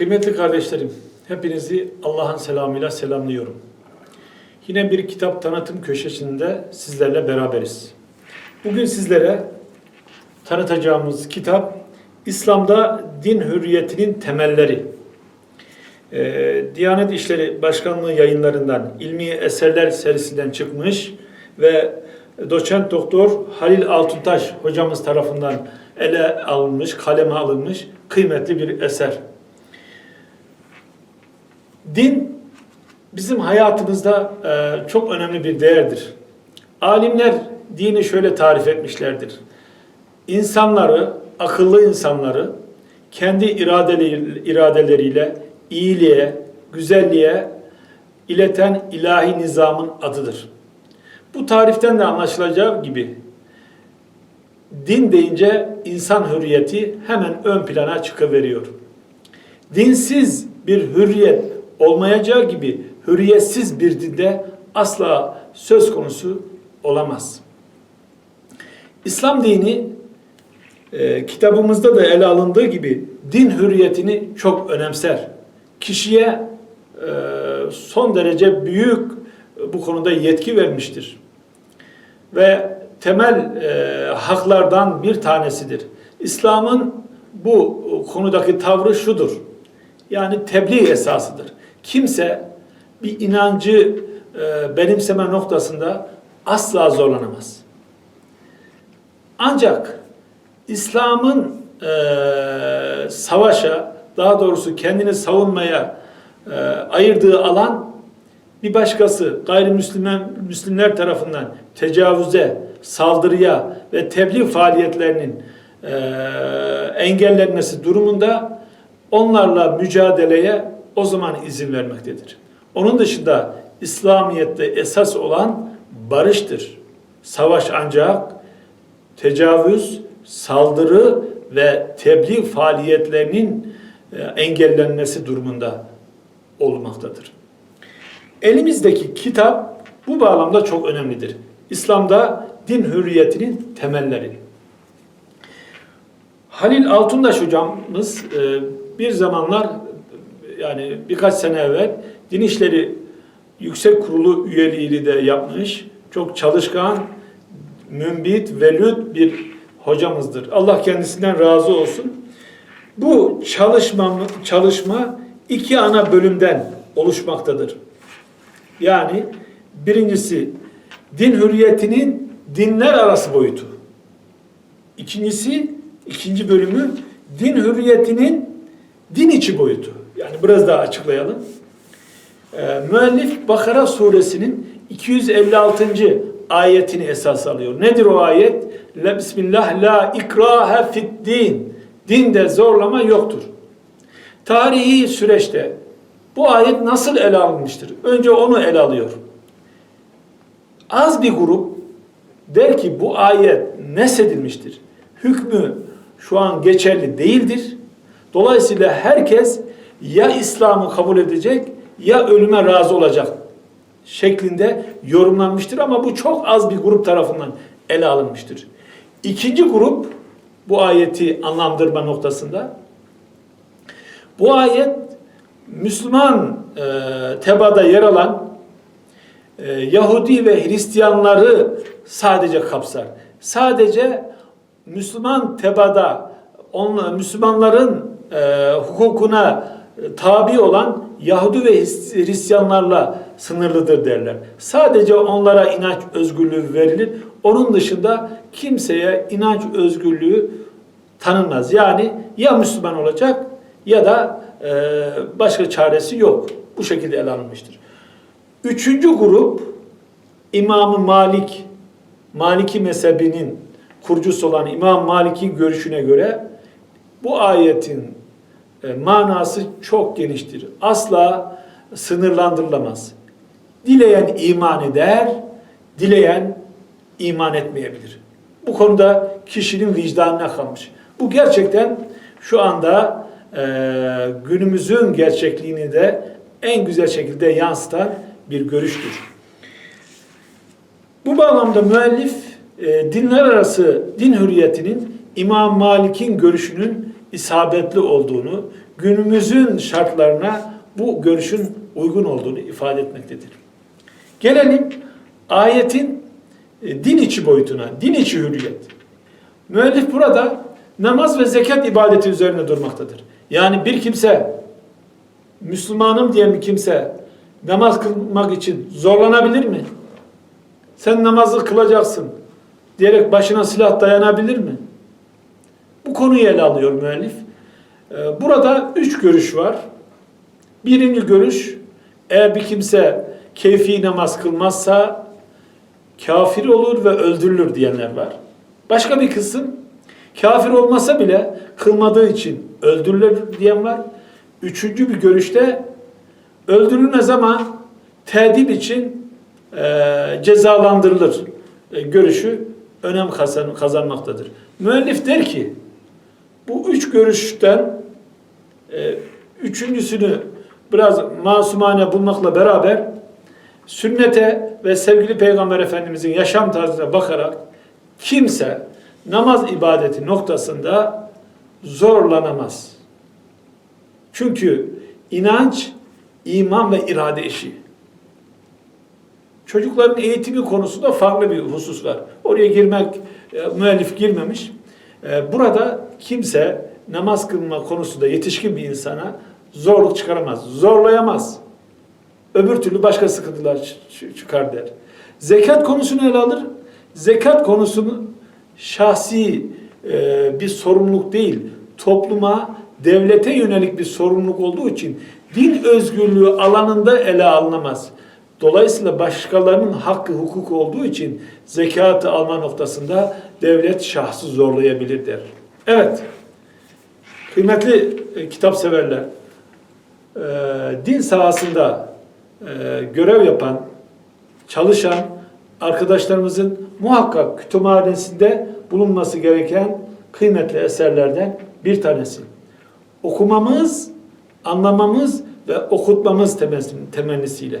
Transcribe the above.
Kıymetli kardeşlerim, hepinizi Allah'ın selamıyla selamlıyorum. Yine bir kitap tanıtım köşesinde sizlerle beraberiz. Bugün sizlere tanıtacağımız kitap İslam'da din hürriyetinin temelleri. Ee, Diyanet İşleri Başkanlığı yayınlarından ilmi eserler serisinden çıkmış ve doçent doktor Halil Altuntaş hocamız tarafından ele alınmış, kaleme alınmış kıymetli bir eser. Din bizim hayatımızda e, çok önemli bir değerdir. Alimler dini şöyle tarif etmişlerdir. İnsanları, akıllı insanları kendi iradeleri, iradeleriyle iyiliğe, güzelliğe ileten ilahi nizamın adıdır. Bu tariften de anlaşılacağı gibi din deyince insan hürriyeti hemen ön plana çıkıveriyor. Dinsiz bir hürriyet olmayacağı gibi hürriyetsiz bir dinde asla söz konusu olamaz. İslam dini e, kitabımızda da ele alındığı gibi din hürriyetini çok önemser. Kişiye e, son derece büyük bu konuda yetki vermiştir. Ve temel e, haklardan bir tanesidir. İslam'ın bu konudaki tavrı şudur. Yani tebliğ esasıdır. Kimse bir inancı e, benimseme noktasında asla zorlanamaz. Ancak İslam'ın e, savaşa, daha doğrusu kendini savunmaya e, ayırdığı alan bir başkası gayrimüslimler Müslimler tarafından tecavüze, saldırıya ve tebliğ faaliyetlerinin e, engellenmesi durumunda onlarla mücadeleye o zaman izin vermektedir. Onun dışında İslamiyet'te esas olan barıştır. Savaş ancak tecavüz, saldırı ve tebliğ faaliyetlerinin e, engellenmesi durumunda olmaktadır. Elimizdeki kitap bu bağlamda çok önemlidir. İslam'da din hürriyetinin temelleri. Halil Altundaş hocamız e, bir zamanlar yani birkaç sene evvel Din İşleri Yüksek Kurulu üyeliğini de yapmış. Çok çalışkan, mümbit, velüt bir hocamızdır. Allah kendisinden razı olsun. Bu çalışma, çalışma iki ana bölümden oluşmaktadır. Yani birincisi din hürriyetinin dinler arası boyutu. İkincisi, ikinci bölümü din hürriyetinin din içi boyutu. Biraz daha açıklayalım. Ee, müellif Bakara suresinin 256. ayetini esas alıyor. Nedir o ayet? La bismillah la ikrahe fid din. Dinde zorlama yoktur. Tarihi süreçte bu ayet nasıl ele alınmıştır? Önce onu ele alıyor. Az bir grup der ki bu ayet nesedilmiştir. Hükmü şu an geçerli değildir. Dolayısıyla herkes ya İslam'ı kabul edecek ya ölüme razı olacak şeklinde yorumlanmıştır ama bu çok az bir grup tarafından ele alınmıştır. İkinci grup bu ayeti anlamdırma noktasında bu ayet Müslüman e, tebada yer alan e, Yahudi ve Hristiyanları sadece kapsar. Sadece Müslüman tebada on, Müslümanların e, hukukuna tabi olan Yahudi ve Hristiyanlarla sınırlıdır derler. Sadece onlara inanç özgürlüğü verilir. Onun dışında kimseye inanç özgürlüğü tanınmaz. Yani ya Müslüman olacak ya da e, başka çaresi yok. Bu şekilde ele alınmıştır. Üçüncü grup İmam-ı Malik, Maliki mezhebinin kurucusu olan İmam Malik'in görüşüne göre bu ayetin e, manası çok geniştir. Asla sınırlandırılamaz. Dileyen iman eder, dileyen iman etmeyebilir. Bu konuda kişinin vicdanına kalmış. Bu gerçekten şu anda e, günümüzün gerçekliğini de en güzel şekilde yansıtan bir görüştür. Bu bağlamda müellif e, dinler arası din hürriyetinin İmam Malik'in görüşünün isabetli olduğunu, günümüzün şartlarına bu görüşün uygun olduğunu ifade etmektedir. Gelelim ayetin e, din içi boyutuna, din içi hürriyet. Müellif burada namaz ve zekat ibadeti üzerine durmaktadır. Yani bir kimse, Müslümanım diyen bir kimse namaz kılmak için zorlanabilir mi? Sen namazı kılacaksın diyerek başına silah dayanabilir mi? Bu konuyu ele alıyor müellif. Ee, Burada üç görüş var. Birinci görüş, eğer bir kimse keyfi namaz kılmazsa kafir olur ve öldürülür diyenler var. Başka bir kısım, kafir olmasa bile kılmadığı için öldürülür diyen var. Üçüncü bir görüşte öldürülmez ama tedip için e, cezalandırılır e, görüşü önem kazan, kazanmaktadır. Müellif der ki bu üç görüşten e, üçüncüsünü biraz masumane bulmakla beraber sünnete ve sevgili Peygamber Efendimizin yaşam tarzına bakarak kimse namaz ibadeti noktasında zorlanamaz. Çünkü inanç, iman ve irade işi. Çocukların eğitimi konusunda farklı bir husus var. Oraya girmek, e, müellif girmemiş. E, burada kimse namaz kılma konusunda yetişkin bir insana zorluk çıkaramaz, zorlayamaz. Öbür türlü başka sıkıntılar çıkar der. Zekat konusunu ele alır. Zekat konusunu şahsi e, bir sorumluluk değil, topluma, devlete yönelik bir sorumluluk olduğu için din özgürlüğü alanında ele alınamaz. Dolayısıyla başkalarının hakkı, hukuku olduğu için zekatı alma noktasında devlet şahsı zorlayabilir der. Evet, kıymetli e, kitap severler, e, din sahasında e, görev yapan, çalışan arkadaşlarımızın muhakkak kütüphanesinde bulunması gereken kıymetli eserlerden bir tanesi. Okumamız, anlamamız ve okutmamız temenni- temennisiyle.